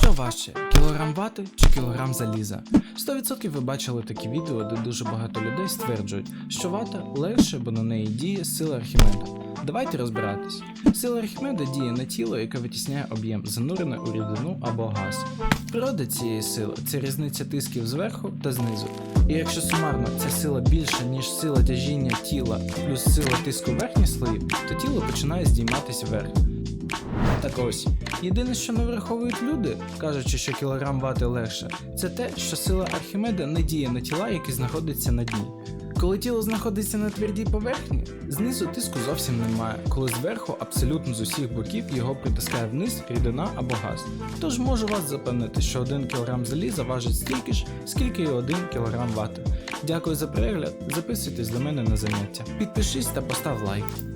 Що важче, кілограм вати чи кілограм заліза? 100% ви бачили такі відео, де дуже багато людей стверджують, що вата легше, бо на неї діє сила Архімеда. Давайте розбиратись. Сила Архімеда діє на тіло, яке витісняє об'єм, занурене у рідину або газ. Природа цієї сили це різниця тисків зверху та знизу. І якщо сумарно ця сила більша, ніж сила тяжіння тіла плюс сила тиску верхніх слоїв, то тіло починає здійматися вверх. Так ось, єдине, що не враховують люди, кажучи, що кілограм вати легше, це те, що сила Архімеда не діє на тіла, які знаходяться на дні. Коли тіло знаходиться на твердій поверхні, знизу тиску зовсім немає, коли зверху абсолютно з усіх боків його притискає вниз рідина або газ. Тож можу вас запевнити, що 1 кг заліза важить стільки ж, скільки і 1 кг вати. Дякую за перегляд, записуйтесь до мене на заняття. Підпишись та постав лайк.